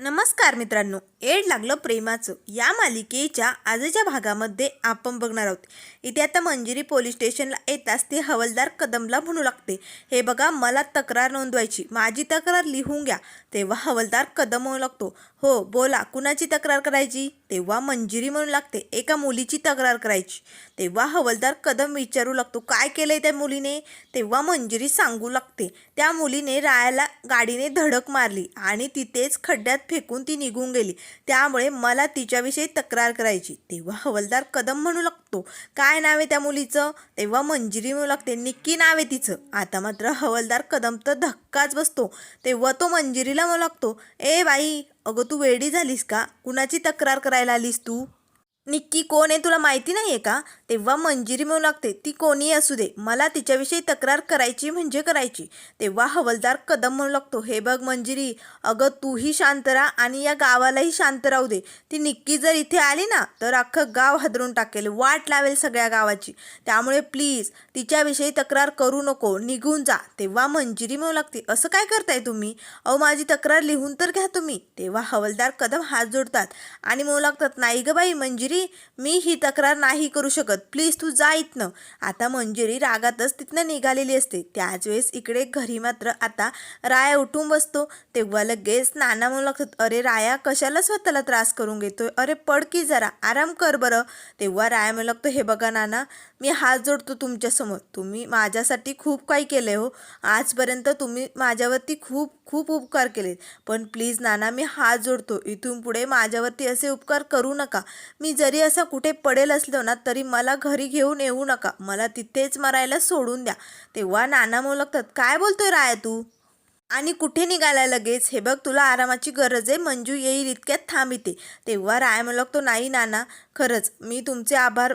नमस्कार मित्रांनो एड लागलं प्रेमाचं. या मालिकेच्या आजच्या भागामध्ये आपण बघणार आहोत. इथे आता मंजिरी पोलीस स्टेशनला येताच ते हवलदार कदमला म्हणू लागते. हे बघा मला तक्रार नोंदवायची. माझी तक्रार लिहून घ्या. तेव्हा हवलदार कदम म्हणू लागतो. हो बोला कुणाची तक्रार करायची? तेव्हा मंजिरी म्हणू लागते एका मुलीची तक्रार करायची. तेव्हा हवलदार कदम विचारू लागतो काय केलंय त्या मुलीने? तेव्हा मंजिरी सांगू लागते त्या मुलीने रायाला गाडीने धडक मारली आणि तिथेच खड्ड्यात फेकून ती निघून गेली. त्यामुळे मला तिच्याविषयी तक्रार करायची. तेव्हा हवलदार कदम म्हणू लागतो काय नाव आहे त्या मुलीचं? तेव्हा मंजिरी म्हणू लागते. निक्की नाव आहे तिचं. आता मात्र हवलदार कदम तर धक्काच बसतो. तेव्हा तो मंजिरीला म्हणू लागतो. ए बाई अगं तू वेडी झालीस का? कुणाची तक्रार करायला आलीस तू? निक्की कोण आहे तुला माहिती नाही आहे का? तेव्हा मंजिरी म्हणू लागते ती कोणीही असू दे. मला तिच्याविषयी तक्रार करायची म्हणजे करायची. तेव्हा हवलदार कदम म्हणू लागतो हे बघ मंजिरी अगं तूही शांत राहा आणि या गावालाही शांत राहू दे. ती निक्की जर इथे आली ना तर अख्खं गाव हादरून टाकेल वाट लावेल सगळ्या गावाची. त्यामुळे प्लीज तिच्याविषयी तक्रार करू नको निघून जा. तेव्हा मंजिरी म्हणू लागते असं काय करताय तुम्ही? अहो माझी तक्रार लिहून तर घ्या तुम्ही. तेव्हा हवलदार कदम हात जोडतात आणि म्हणू लागतात नाही ग बाई मंजिरी मी ही तक्रार नाही करू शकत. प्लीज तू जा इथनं. आता मंजिरी रागातच तिथनं निघालेली असते. त्याच वेळेस इकडे घरी मात्र आता राया उठून बसतो. तेव्हा लगेच नाना म्हणू लागतात अरे राया कशाला स्वतःला त्रास करून घेतोय? अरे पड की जरा आराम कर बरं. तेव्हा राया म्हणू लागतो हे बघा नाना मी हात जोडतो तुमच्यासमोर. तुम्ही माझ्यासाठी खूप काही केले हो. आजपर्यंत तुम्ही माझ्यावरती खूप खूप उपकार केलेत. पण प्लीज नाना मी हात जोडतो. इथून पुढे माझ्यावरती असे उपकार करू नका. मी जरी असा कुठे पडेल असलो ना तरी मला घरी घेऊन येऊ नका. मला तिथेच मरायला सोडून द्या. तेव्हा नाना म्हणू लागतात काय बोलतोय राया तू? आणि कुठे निघाला लगेच? हे बघ तुला आरामाची गरज आहे. मंजू येईल इतक्यात थांब तेव्हा राय म्हणू लागतो नाही नाना खरंच मी तुमचे आभार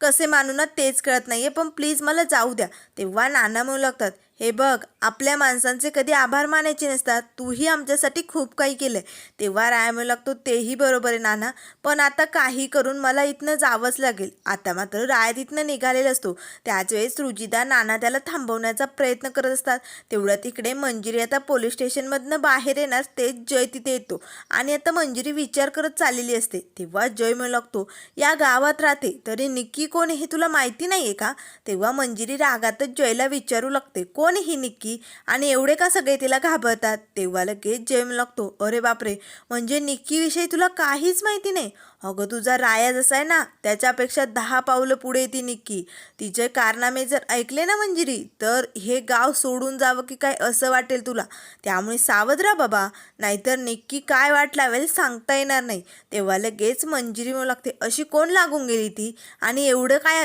कसे मानू ना तेच कळत नाही आहे पण प्लीज मला जाऊ द्या. तेव्हा नाना म्हणू लागतात. हे बघ आपल्या माणसांचे कधी आभार मानायचे नसतात. तूही आमच्यासाठी खूप काही केलं आहे तेव्हा राय म्हणू लागतो तेही बरोबर आहे नाना. पण आता काही करून मला इथनं जावंच लागेल. आता मात्र राय तिथनं निघालेला असतो. त्याच वेळेस रुजिदा नाना त्याला थांबवण्याचा प्रयत्न करत असतात. तेवढ्या तिकडे मंजिरी आता पोलीस स्टेशनमधनं बाहेर येणार तेच जय तिथे येतो. आणि आता मंजिरी विचार करत चाललेली असते. तेव्हा जय म्हणू लागतो या गावात राहते तरी निक्की कोण हे तुला माहिती नाही आहे का? तेव्हा मंजिरी रागातच जयला विचारू लागते. कोण कोण ही निक्की आणि एवढे का सगळे तिला घाबरतात? तेव्हा लगेच जेम लागतो. अरे बापरे! म्हणजे निक्कीविषयी तुला काहीच माहिती नाही? अगं तुझा राया जसा आहे ना त्याच्यापेक्षा दहा पावलं पुढे ती निक्की. तिचे कारनामे जर ऐकले ना मंजिरी तर हे गाव सोडून जावं की काय असं वाटेल तुला? त्यामुळे सावध राहा बाबा. नाहीतर निक्की काय वाट लावेल सांगता येणार नाही. तेव्हा लगेच मंजिरी म्हणू लागते अशी कोण लागून गेली ती? आणि एवढं काय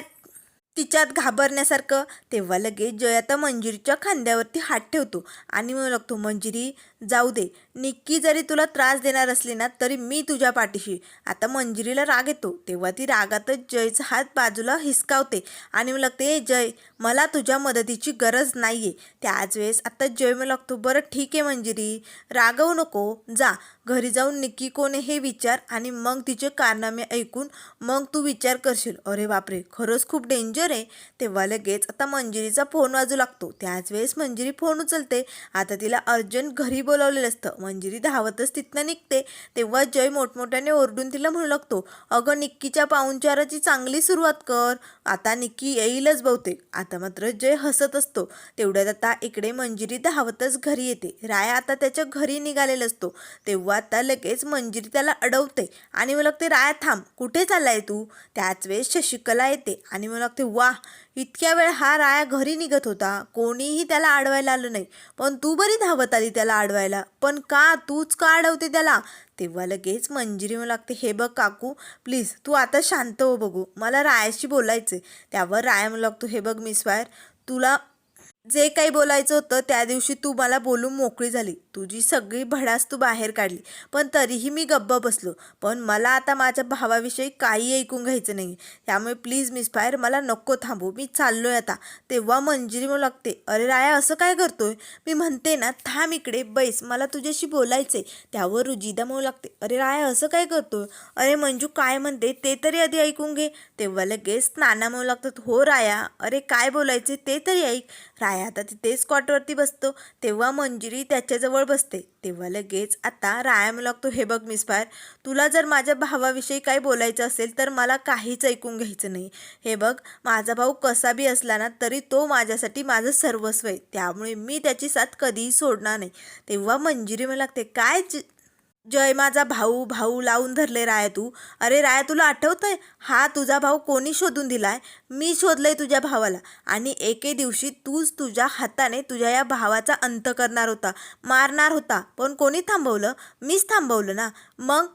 तिच्यात घाबरण्यासारखं तेव्हा लगेच जय आता मंजिरीच्या खांद्यावरती हात ठेवतो आणि म्हणू लागतो मंजिरी जाऊ दे. निक्की जरी तुला त्रास देणार असली ना तरी मी तुझ्या पाठीशी. आता मंजिरीला राग येतो. तेव्हा ती रागातच जयचा हात बाजूला हिसकावते आणि म्हणू लागते जय मला तुझ्या मदतीची गरज नाही आहे त्याच वेळेस आता जय म्हणू लागतो बरं ठीक आहे मंजिरी. रागवू नको. जा घरी जाऊन निक्की कोण आहे हे विचार आणि मग तिचे कारनामे ऐकून मग तू विचार करशील. अरे बापरे खरंच खूप डेंजर आहे. तेव्हा लगेच आता मंजिरीचा फोन वाजू लागतो. त्याच वेळेस मंजिरी फोन उचलते. आता तिला अर्जंट घरी बोलावलेलं असतं. मंजिरी धावतच तिथनं निघते. तेव्हा जय मोठमोठ्याने ओरडून तिला म्हणू लागतो अगं निक्कीच्या पाहुणचाराची चांगली सुरुवात कर. आता निक्की येईलच बहुतेक. आता मात्र जय हसत असतो. तेवढ्यात आता इकडे मंजिरी धावतच घरी येते. राया आता त्याच्या घरी निघालेला असतो. तेव्हा आता लगेच मंजिरी त्याला अडवते. आणि मला लागते राया थांब कुठे चाललाय तू? त्याच वेळेस शशिकला येते. आणि मला लागते वा इतक्या वेळ हा राया घरी निघत होता. कोणीही त्याला अडवायला आलं नाही. पण तू बरी धावत आली त्याला अडवायला. पण का तूच का अडवते त्याला? तेव्हा लगेच मंजिरी म्हणू लागते हे बघ काकू प्लीज तू आता शांत हो बघू. मला रायाशी बोलायचं त्यावर राया म्हणू लागतो हे बघ मिस वायर तुला जे काही बोलायचं होतं त्या दिवशी तू मला बोलून मोकळी झाली. तुझी सगळी भडास तू बाहेर काढली. पण तरीही मी गप्प बसलो. पण मला आता माझ्या भावाविषयी काही ऐकून घ्यायचं नाही त्यामुळे प्लीज मिस फायर मला नको थांबू. मी चाललोय आता. तेव्हा मंजिरी मग लागते अरे राया असं काय करतोय? मी म्हणते ना थांब इकडे बैस. मला तुझ्याशी बोलायचंय. त्यावर रुजिदा म्हणू लागते अरे राया असं काय करतोय? अरे मंजू काय म्हणते? ते तरी आधी ऐकून घे. तेव्हा लगेच नाना म्हणू लागतात हो राया अरे काय बोलायचे ते तरी ऐक. राया राया आता तिथेच कॉटवरती बसतो तेव्हा मंजिरी त्याच्याजवळ बसते. तेव्हा लगेच आता राया म्हणू लागतो हे बघ मिस फायर तुला जर माझ्या भावाविषयी काही बोलायचं असेल तर मला काहीच ऐकून घ्यायचं नाही. हे बघ माझा भाऊ कसा बी असला ना तरी तो माझ्यासाठी माझं सर्वस्व आहे. त्यामुळे मी त्याची साथ कधीही सोडणार नाही. तेव्हा मंजिरी मला लागते काय जय माझा भाऊ भाऊ लावून धरले राया तू. अरे राया तुला आठवतंय? हा तुझा भाऊ कोणी शोधून दिलाय? मी शोधलंय तुझ्या भावाला. आणि एके दिवशी तूच तुझ्या हाताने तुझ्या या भावाचा अंत करणार होता. मारणार होता. पण कोणी थांबवलं? मीच थांबवलं ना. मग?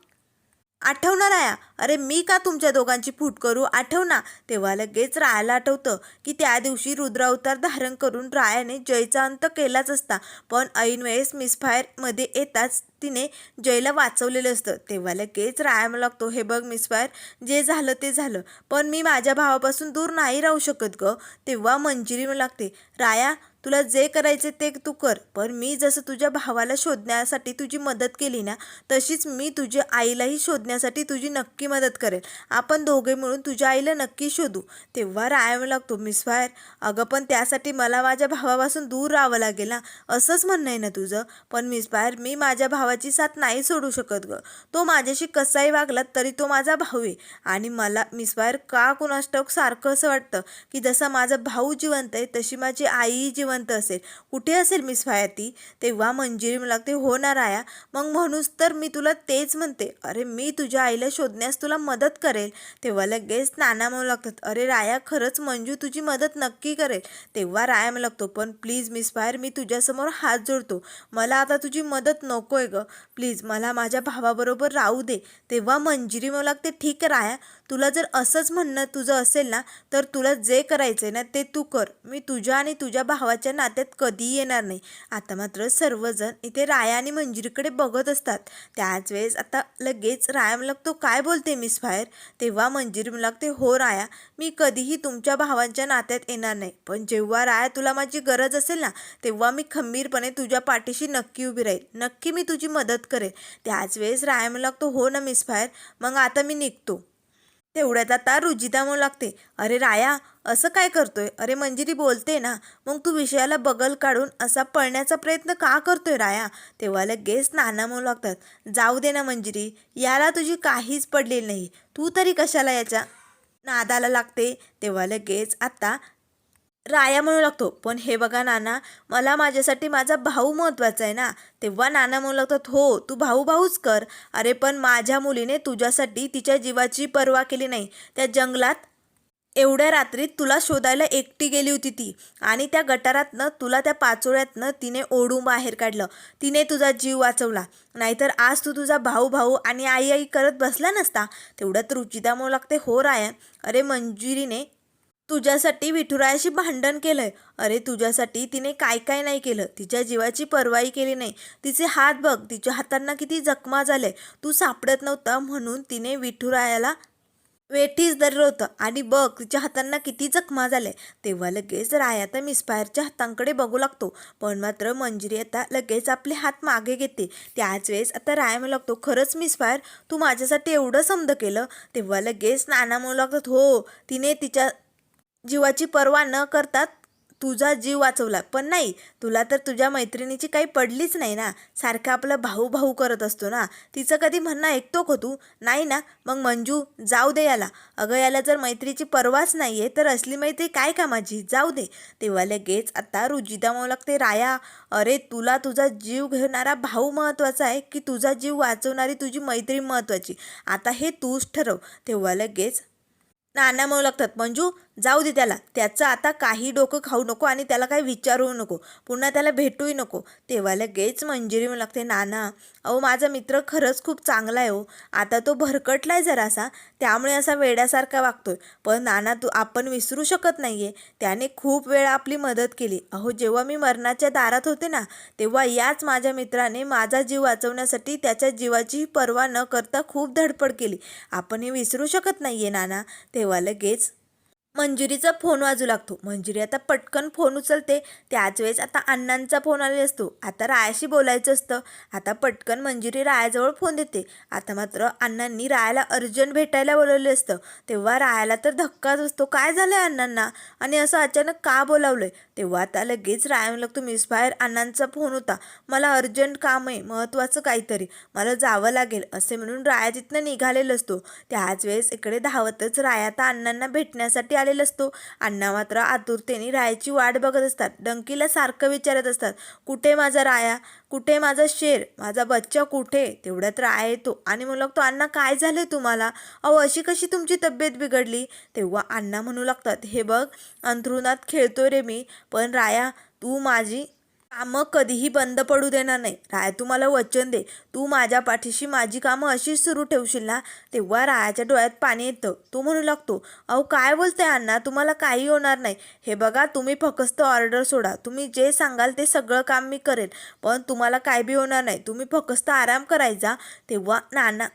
आठवणार आया अरे मी का तुमच्या दोघांची फूट करू? आठव ना तेव्हा लगेच रायाला आठवतं की त्या दिवशी रुद्रावतार धारण करून रायाने जयचा अंत केलाच असता. पण ऐनवेळेस मिसफायरमध्ये येताच तिने जयला वाचवलेलं असतं. तेव्हा लगेच राया लागतो हे बघ मिसफायर जे झालं ते झालं. पण मी माझ्या भावापासून दूर नाही राहू शकत ग. तेव्हा मंजिरी लागते राया तुला जे करायचे ते तू कर. पण मी जसं तुझ्या भावाला शोधण्यासाठी तुझी मदत केली ना तशीच मी तुझ्या आईलाही शोधण्यासाठी तुझी नक्की मदत करेल. आपण दोघे मिळून तुझ्या आईला नक्की शोधू. तेव्हा राहावं लागतो मिस फायर अगं पण त्यासाठी मला माझ्या भावापासून दूर राहावं लागेल ना? असंच म्हणणं आहे ना तुझं? पण मिस फायर मी माझ्या भावाची साथ नाही सोडू शकत ग. तो माझ्याशी कसाही वागला तरी तो माझा भाऊ आहे. आणि मला मिस फायर का कुणास सारखं असं वाटतं की जसा माझा भाऊ जिवंत आहे तशी माझी आई जिवंत असेल. कुठे असेल मिस फायर ती तेव्हा मंजिरी मला लागते हो आया मग म्हणूच तर मी तुला तेच म्हणते अरे मी तुझ्या आईला शोधण्यास तुला मदत करेल. तेव्हा लगेच नाना म्हणू लागतात अरे राया खरंच मंजू तुझी मदत नक्की करेल. तेव्हा राया म्हणू लागतो पण प्लीज मिस फायर मी तुझ्यासमोर हात जोडतो. मला आता तुझी मदत नकोय ग. प्लीज मला माझ्या भावाबरोबर राहू दे. तेव्हा मंजिरी म्हणू लागते ठीक आहे राया तुला जर असंच म्हणणं तुझं असेल ना तर तुला जे करायचं आहे ना ते तू कर. मी तुझ्या आणि तुझ्या भावाच्या नात्यात कधीही येणार नाही. आता मात्र सर्वजण इथे राया आणि मंजिरीकडे बघत असतात. त्याच वेळेस आता लगेच राया मला लागतो काय बोलते मिस फायर तेव्हा मंजिरी मला लागते हो राया मी कधीही तुमच्या भावांच्या नात्यात येणार नाही. पण जेव्हा राया तुला माझी गरज असेल ना तेव्हा मी खंबीरपणे तुझ्या पाठीशी नक्की उभी राहील. नक्की मी तुझी मदत करेन त्याच वेळेस राया मला लागतो हो ना मिस फायर मग आता मी निघतो. तेवढ्यात आता रुजिता म्हणू लागते. अरे राया असं काय करतोय? अरे मंजिरी बोलते ना. मग तू विषयाला बगल काढून असा पळण्याचा प्रयत्न का करतोय राया? तेव्हा लगेच नाना म्हणू लागतात. जाऊ दे ना मंजिरी याला तुझी काहीच पडलेली नाही. तू तरी कशाला याच्या नादाला लागते? तेव्हा लगेच आता राया म्हणू लागतो पण हे बघा नाना मला माझ्यासाठी माझा भाऊ महत्त्वाचा आहे ना. तेव्हा नाना म्हणू लागतात हो तू भाऊ भाऊच कर. अरे पण माझ्या मुलीने तुझ्यासाठी तिच्या जीवाची पर्वा केली नाही. त्या जंगलात एवढ्या रात्रीत तुला शोधायला एकटी गेली होती ती. आणि त्या गटारातनं तुला त्या पाचोळ्यातनं तिने ओढून बाहेर काढलं. तिने तुझा जीव वाचवला. नाहीतर आज तू तुझा भाऊ भाऊ आणि आई आई करत बसला नसता. तेवढ्यात रुचिता म्हणू लागते हो राया. अरे मंजुरीने तुझ्यासाठी विठुरायाशी भांडण केलंय. अरे तुझ्यासाठी तिने काय काय नाही केलं. तिच्या जीवाची पर्वाई केली नाही. तिचे हात बघ तिच्या हातांना किती जखमा झाले. तू सापडत नव्हता म्हणून तिने विठुरायाला वेठीच धरलं होतं. आणि बघ तिच्या हातांना किती जखमा झाले. तेव्हा लगेच राया तर मिसफायरच्या हातांकडे बघू लागतो. पण मात्र मंजिरी आता लगेच आपले हात मागे घेते. त्याच वेळेस आता राया म्हणू लागतो खरंच मिसफायर तू माझ्यासाठी एवढं समज केलं? तेव्हा लगेच नाना म्हणू लागतात हो तिने तिच्या जीवाची पर्वा न करता तुझा जीव वाचवला. पण नाही तुला तर तुझ्या मैत्रिणीची काही पडलीच नाही ना. सारखं आपलं भाऊ भाऊ करत असतो ना. तिचं कधी म्हणणं ऐकतो का तू? नाही ना. मग मंजू जाऊ दे याला. अगं याला जर मैत्रीची पर्वाच नाही आहे तर असली मैत्री काय कामाची? जाऊ दे. तेव्हा लगेच आता रुजिदा म्हणू लागते राया. अरे तुला तुझा जीव घेणारा भाऊ महत्त्वाचा आहे की तुझा जीव वाचवणारी तुझी मैत्री महत्त्वाची? आता हे तूच ठरव. तेव्हा लगेच नाना म्हणू लागतात मंजू जाऊ दे त्याला. त्याचं आता काही डोकं खाऊ नको आणि त्याला काही विचारू नको. पुन्हा त्याला भेटूही नको. तेव्हा लगेच मंजिरी म्हणू लागते नाना अहो माझा मित्र खरंच खूप चांगला आहे हो. आता तो भरकटला आहे जरासा. त्यामुळे असा वेड्यासारखा वागतोय. पण नाना तू आपण विसरू शकत नाही आहे त्याने खूप वेळा आपली मदत केली. अहो जेव्हा मी मरणाच्या दारात होते ना तेव्हा याच माझ्या मित्राने माझा जीव वाचवण्यासाठी त्याच्या जीवाची पर्वा न करता खूप धडपड केली. आपण हे विसरू शकत नाही आहे नाना. तेव्हा लगेच मंजुरीचा फोन वाजू लागतो. मंजुरी आता पटकन फोन उचलते. त्याच वेळेस आता अण्णांचा फोन आलेला असतो. आता रायाशी बोलायचं असतं. आता पटकन मंजुरी रायाजवळ फोन देते. आता मात्र अण्णांनी रायाला अर्जंट भेटायला बोलवले असतं. तेव्हा रायाला तर धक्काच असतो काय झालंय अण्णांना? आणि असं अचानक का बोलावलंय? तेव्हा आता लगेच राया लागतो मिस बाहेर अण्णांचा फोन होता. मला अर्जंट काम आहे. महत्त्वाचं काहीतरी. मला जावं लागेल. असे म्हणून राया तिथनं निघालेला असतो. त्याच वेळेस इकडे धावतच राया आता अण्णांना भेटण्यासाठी आलेला असतो. अण्णा मात्र आतुरतेने रायाची वाट बघत असतात. डंकीला सारखं विचारत असतात कुठे माझा राया? कुठे माझा शेर? माझा बच्चा कुठे? तेवढ्यात राया येतो. आणि मग लागतो अण्णा काय झालं तुम्हाला? अहो अशी कशी तुमची तब्येत बिघडली? तेव्हा अण्णा म्हणू लागतात हे बघ अंथरुणात खेळतो रे मी पण राया तू माझी कामं कधीही बंद पडू देणार नाही. राय तू मला वचन दे. तू माझ्या पाठीशी माझी कामं अशीच सुरू ठेवशील ना? तेव्हा रायाच्या डोळ्यात पाणी येतं. तो म्हणू लागतो अहो काय बोलते अण्णा? तुम्हाला काही होणार नाही. हे बघा तुम्ही फक्त ऑर्डर सोडा. तुम्ही जे सांगाल ते सगळं काम मी करेन पण तुम्हाला काय बी होणार नाही. तुम्ही फक्त आराम करायचा. तेव्हा नाना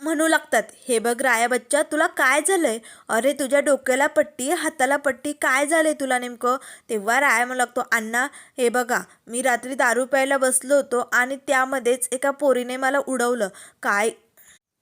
म्हणू लागतात. हे बघ राया बच्चा तुला काय झालंय? अरे तुझ्या डोक्याला पट्टी हाताला पट्टी काय झालंय तुला नेमकं? तेव्हा राया म्हणू लागतो अण्णा हे बघा मी रात्री दारू प्यायला बसलो होतो आणि त्यामध्येच एका पोरीने मला उडवलं. काय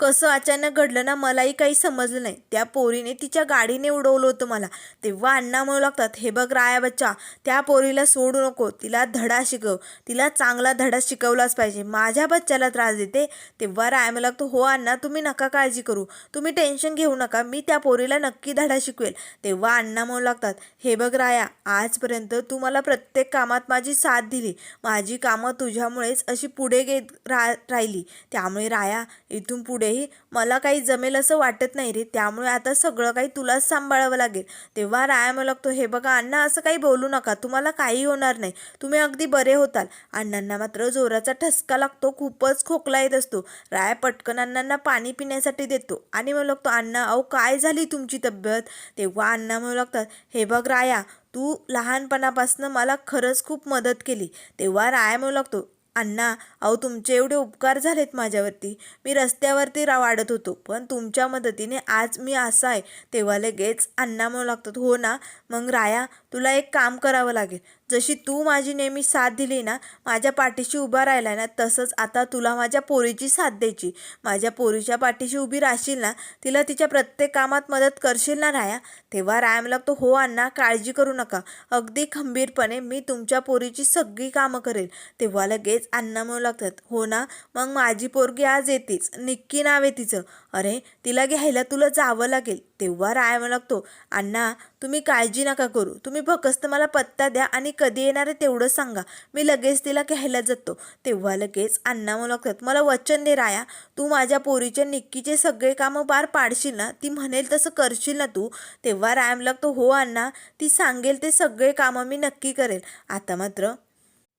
कसं अचानक घडलं ना मलाही काही समजलं नाही. त्या पोरीने तिच्या गाडीने उडवलं होतं मला. तेव्हा अण्णा म्हणू लागतात हे बघ राया बच्चा त्या पोरीला सोडू नको. तिला धडा शिकव. तिला चांगला धडा शिकवलाच पाहिजे. माझ्या बच्च्याला त्रास देते. तेव्हा राया म्हणू लागतो हो अण्णा तुम्ही नका काळजी करू. तुम्ही टेन्शन घेऊ नका. मी त्या पोरीला नक्की धडा शिकवेल. तेव्हा अण्णा म्हणू लागतात हे बघ राया आजपर्यंत तू मला प्रत्येक कामात माझी साथ दिली. माझी कामं तुझ्यामुळेच अशी पुढे घेत रा राहिली. त्यामुळे राया इथून पुढे पुढेही मला काही जमेल असं वाटत नाही रे. त्यामुळे आता सगळं काही तुलाच सांभाळावं लागेल. तेव्हा राया मला लागतो हे बघा अण्णा असं काही बोलू नका. तुम्हाला काही होणार नाही. तुम्ही अगदी बरे होताल. अण्णांना मात्र जोराचा ठसका लागतो. खूपच खोकला येत असतो. राया पटकन अण्णांना पाणी पिण्यासाठी देतो आणि म्हणू लागतो अण्णा अहो काय झाली तुमची तब्येत? तेव्हा अण्णा म्हणू लागतात हे बघ राया तू लहानपणापासून मला खरंच खूप मदत केली. तेव्हा राया म्हणू लागतो अण्णा अहो तुमचे एवढे उपकार झालेत माझ्यावरती. मी रस्त्यावरती रा वाढत होतो पण तुमच्या मदतीने आज मी असा आहे. तेव्हा लगेच अण्णा म्हणू लागतात हो ना मग राया तुला एक काम करावं लागेल. जशी तू माझी नेहमी साथ दिली ना माझ्या पाठीशी उभा राहिला ना तसंच आता तुला माझ्या पोरीची साथ द्यायची. माझ्या पोरीच्या पाठीशी उभी राहशील ना तिला तिच्या प्रत्येक कामात मदत करशील ना राया? तेव्हा राया तो हो अण्णा काळजी करू नका. अगदी खंबीरपणे मी तुमच्या पोरीची सगळी कामं करेल. तेव्हा लगेच अण्णा म्हणू लागतात हो ना मग माझी पोरगी आज येतेच. निक्की नाव आहे तिचं. अरे तिला घ्यायला तुला जावं लागेल. तेव्हा राय लागतो. अण्णा तुम्ही काळजी नका करू. तुम्ही फकस्त मला पत्ता द्या आणि कधी येणार आहे तेवढं सांगा. मी लगेच तिला घ्यायला जातो. तेव्हा लगेच अण्णा म्हणू लागतात मला वचन दे राया. तू माझ्या पोरीच्या निक्कीचे सगळे कामं पार पाडशील ना ती म्हणेल तसं करशील ना तू. तेव्हा राय लागतो हो अण्णा ती सांगेल ते सगळे कामं मी नक्की करेल. आता मात्र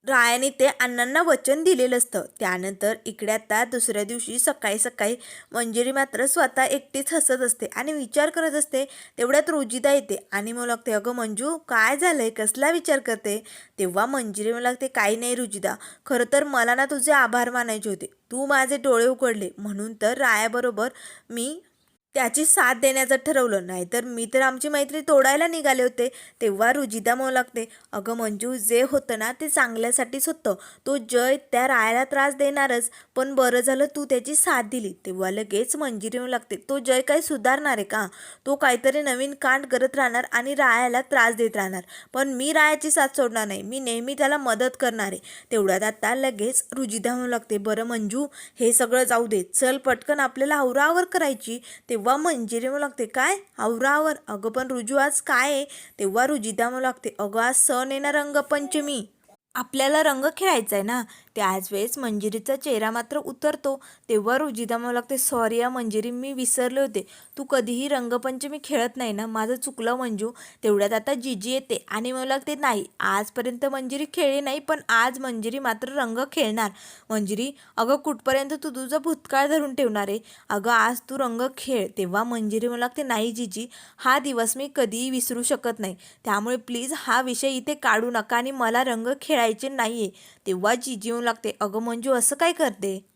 रायाने ते अण्णांना वचन दिलेलं असतं. त्यानंतर इकडे आता दुसऱ्या दिवशी सकाळी सकाळी मंजिरी मात्र स्वतः एकटीच हसत असते आणि विचार करत असते तेवढ्यात रोजिदा येते. आणि मग लागते अगं मंजू काय झालंय? कसला विचार करते? तेव्हा मंजिरी मला लागते काही नाही रुजिदा. खरं तर मला ना तुझे आभार मानायचे होते. तू माझे डोळे उघडले. म्हणून तर रायाबरोबर मी त्याची साथ देण्याचं ठरवलं. नाहीतर मी तर आमची मैत्री तोडायला निघाले होते. तेव्हा रुजिता म्हणू लागते अगं मंजू जे होतं ना ते चांगल्यासाठीच होतं. तो जय त्या रायाला त्रास देणारच पण बरं झालं तू त्याची साथ दिली. तेव्हा लगेच मंजिरी येऊ लागते तो जय काही सुधारणार आहे का? तो काहीतरी नवीन कांड करत राहणार आणि रायाला त्रास देत राहणार. पण मी रायाची साथ सोडणार नाही. मी नेहमी त्याला मदत करणार आहे. तेवढ्यात आता लगेच रुजिता म्हणू लागते बरं मंजू हे सगळं जाऊ दे. चल पटकन आपल्याला आवरावर करायची. तेव्हा मंजिरी म्हणू लागते काय? आवरावर. अगं पण रुजू आज काय आहे? तेव्हा रुजिता म्हणू लागते अगं आज सण आहे ना रंगपंचमी. आपल्याला रंग खेळायचा आहे ना? त्याच वेळेस मंजिरीचा चेहरा मात्र उतरतो. तेव्हा रुजिदा म्हणू लागते सॉरी या मंजिरी मी विसरले होते. तू कधीही रंगपंचमी खेळत नाही ना? माझं चुकलं मंजू. तेवढ्यात आता जिजी येते आणि म्हणू लागते नाही आजपर्यंत मंजिरी खेळली नाही पण आज मंजिरी मात्र रंग खेळणार. मंजिरी अगं कुठपर्यंत तू तुझा भूतकाळ धरून ठेवणार आहे? अगं आज तू रंग खेळ. तेव्हा मंजिरी म्हणू लागते नाही जिजी हा दिवस मी कधीही विसरू शकत नाही. त्यामुळे प्लीज हा विषय इथे काढू नका आणि मला रंग खेळायचे नाही आहे तेव्हा जिजी येऊन लागते. अगं मंजू असं काय करते?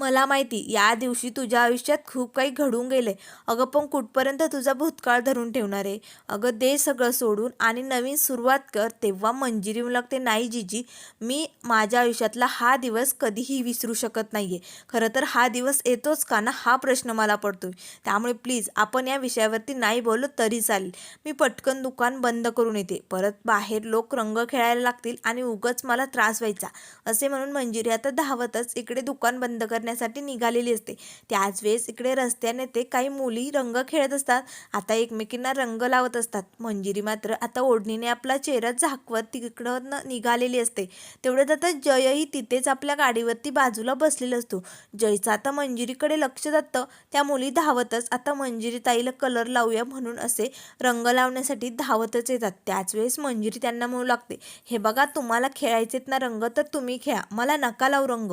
मला माहिती या दिवशी तुझ्या आयुष्यात खूप काही घडून गेले अगं पण कुठपर्यंत तुझा भूतकाळ धरून ठेवणार आहे? अगं दे सगळं सोडून आणि नवीन सुरुवात कर. तेव्हा मंजिरी म्हणू लागते नाही जीजी. मी माझ्या आयुष्यातला हा दिवस कधीही विसरू शकत नाही आहे खरं तर हा दिवस येतोच का ना हा प्रश्न मला पडतोय. त्यामुळे प्लीज आपण या विषयावरती नाही बोललो तरी चालेल. मी पटकन दुकान बंद करून येते. परत बाहेर लोक रंग खेळायला लागतील आणि उगच मला त्रास व्हायचा. असे म्हणून मंजिरी आता धावतच इकडे दुकान बंद करण्यासाठी निघालेली असते. त्याच वेळेस इकडे रस्त्याने ते काही मुली रंग खेळत असतात. आता एकमेकींना रंग लावत असतात. मंजिरी मात्र आता ओढणीने आपला चेहरा झाकवत तिकडं निघालेली असते. तेवढ्यात आता जयही तिथेच आपल्या गाडीवरती बाजूला बसलेला असतो. जयचं आता मंजिरीकडे लक्ष जातं. त्या मुली धावतच आता मंजिरी ताईला कलर लावूया म्हणून असे रंग लावण्यासाठी धावतच येतात. त्याच वेळेस मंजिरी त्यांना म्हणू लागते हे बघा तुम्हाला खेळायचेत ना रंग तर तुम्ही खेळा. मला नका लावू रंग.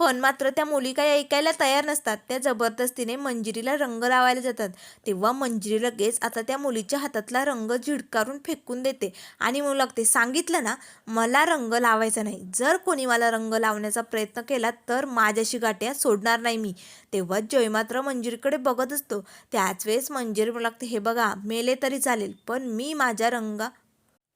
पण मात्र त्या मुली काही ऐकायला तयार नसतात. त्या जबरदस्तीने मंजिरीला रंग लावायला जातात. तेव्हा मंजिरी लगेच आता त्या मुलीच्या हातातला रंग झिडकारून फेकून देते आणि म्हणू लागते सांगितलं ना मला रंग लावायचा नाही. जर कोणी मला रंग लावण्याचा प्रयत्न केला तर माझ्याशी गाठ्या सोडणार नाही मी. तेव्हा जय मात्र मंजिरीकडे बघत असतो. त्याच वेळेस मंजिरी म्हणू लागते हे बघा मेले तरी चालेल पण मी माझ्या रंगा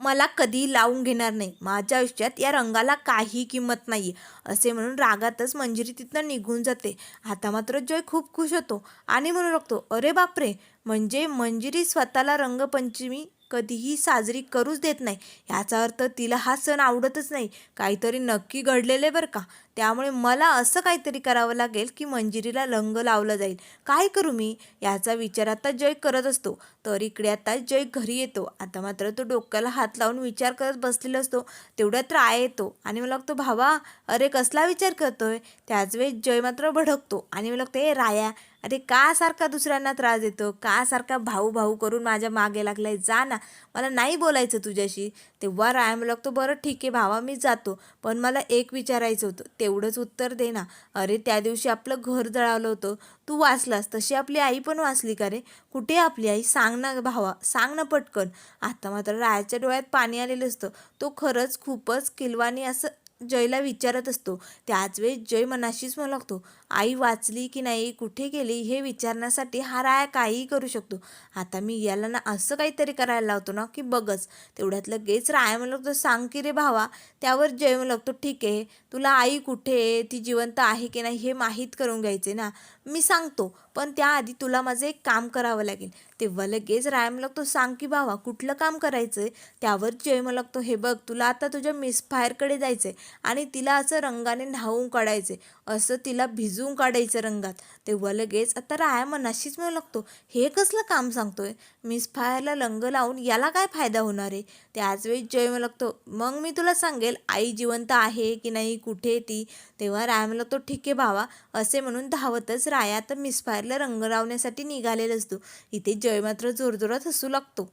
मला कधी लावून घेणार नाही. माझ्या आयुष्यात या रंगाला काही किंमत नाही असे म्हणून रागातच मंजिरी तिथनं निघून जाते. आता मात्र जय खूप खुश होतो आणि म्हणू लागतो अरे बापरे! म्हणजे मंजिरी स्वतःला रंगपंचमी कधीही साजरी करूच देत नाही. याचा अर्थ तिला हा सण आवडतच नाही. काहीतरी नक्की घडलेले बरं का. त्यामुळे मला असं काहीतरी करावं लागेल की मंजिरीला रंग लावला जाईल. काय करू मी? याचा विचार आता जय करत असतो. तर इकडे आता जय घरी येतो. आता मात्र तो डोक्याला हात लावून विचार करत बसलेला असतो. तेवढ्यात राय येतो. आणि मला लागतो भावा अरे कसला विचार करतोय? त्याच वेळेस जय मात्र भडकतो. आणि मला लागतं ए राया अरे का सारखा दुसऱ्यांना त्रास देतो? का सारखा भाऊ भाऊ करून माझ्या मागे लागलाय? जा ना. मला नाही बोलायचं तुझ्याशी. तेव्हा राया मला लागतो बरं ठीक आहे भावा मी जातो. पण मला एक विचारायचं होतं. तेवढंच उत्तर दे ना. अरे त्या दिवशी आपलं घर जळावलं होतं. तू वाचलास? तशी आपली आई पण वाचली का रे? कुठे आपली आई? सांग ना भावा सांग ना पटकन. आता मात्र रायाच्या डोळ्यात पाणी आलेलं असतं. तो खरंच खूपच किलवानी असं जयला विचारत असतो. त्याच वेळेस जय मनाशीच म्हणू लागतो आई वाचली की नाही कुठे गेली हे विचारण्यासाठी हा राया काहीही करू शकतो. आता मी याला ना असं काहीतरी करायला लावतो ना की बघच. तेवढ्यात लगेच राया म्हणू लागतो सांग की रे भावा त्यावर जय म्हणू लागतो ठीक आहे तुला आई कुठे आहे ती जिवंत आहे की नाही हे माहीत करून घ्यायचे ना. मी सांगतो पण त्याआधी तुला माझं एक काम करावं लागेल. तेव्हा लगेच राय म्हणू लागतो सांग की भावा कुठलं काम करायचं आहे त्यावर जय म्हणू लागतो हे बघ तुला आता तुझ्या मिसफायरकडे जायचं आहे आणि तिला असं रंगाने न्हावून काढायचे. असं तिला भिजवून काढायचं रंगात. तेव्हा लगेच आता राया मनाशीच म्हणू लागतो. हे कसलं काम सांगतोय? मिस फायरला रंग लावून याला काय फायदा होणार आहे? त्याच वेळी जय म्हणू लागतो मग मी तुला सांगेल आई जिवंत आहे की नाही कुठे ती? तेव्हा राया म्हणू लागतो ठीक आहे भावा. असे म्हणून धावतच राया आता मिसफायरला रंग लावण्यासाठी निघालेला असतो इथे जय मात्र जोरजोरात हसू लागतो.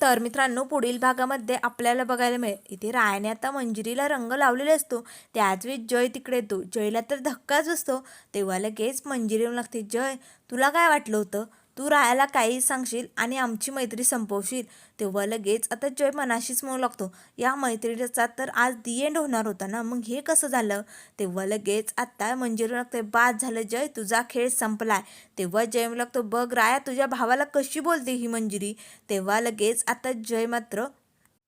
तर मित्रांनो पुढील भागामध्ये आपल्याला बघायला मिळेल. इथे रायाने आता मंजिरीला रंग लावलेला असतो. त्याच वेळी जय तिकडे येतो. जयला तर धक्काच असतो तेव्हा लगेच मंजिरी येऊन लागते जय तुला काय वाटलं होतं? तू रायाला काही सांगशील आणि आमची मैत्री संपवशील. तेव्हा लगेच आता जय मनाशीच म्हणू लागतो. या मैत्रीचा तर आज दी एंड होणार होता ना? मग हे कसं झालं? तेव्हा लगेच आत्ता मंजिरी लागते. बाद झालं जय तुझा खेळ संपलाय. तेव्हा जय लागतो बघ राया तुझ्या भावाला कशी बोलते ही मंजिरी? तेव्हा लगेच आता जय मात्र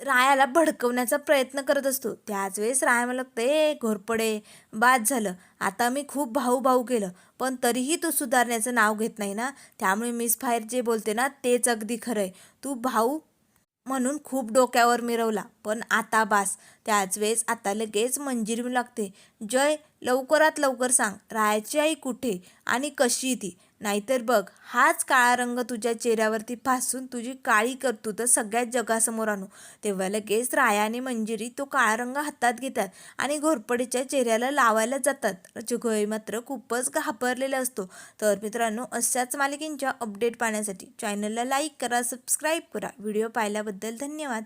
रायाला भडकवण्याचा प्रयत्न करत असतो. त्याच वेळेस राया मला ते घोरपडे बाद झालं. आता मी खूप भाऊ भाऊ केलं. पण तरीही तू सुधारण्याचं नाव घेत नाही ना? त्यामुळे मिस फायर जे बोलते ना तेच अगदी खरं आहे. तू भाऊ म्हणून खूप डोक्यावर मिरवला. पण आता बास. त्याच वेळेस आता लगेच मंजिरी लागते. जय लवकरात लवकर सांग. रायाची आई कुठे आणि कशी ती? नाहीतर बघ हाच काळा रंग तुझ्या चेहऱ्यावरती फासून तुझी काळी करतो तर सगळ्यात जगासमोर आणू. तेव्हा लगेच राया आणि मंजिरी तो काळा रंग हातात घेतात आणि घोरपडीच्या चेहऱ्याला लावायला जातात. जगोई मात्र खूपच घाबरलेला असतो. तर मित्रांनो अशाच मालिकेंच्या अपडेट पाहण्यासाठी चॅनलला लाईक करा सबस्क्राईब करा. व्हिडिओ पाहिल्याबद्दल धन्यवाद.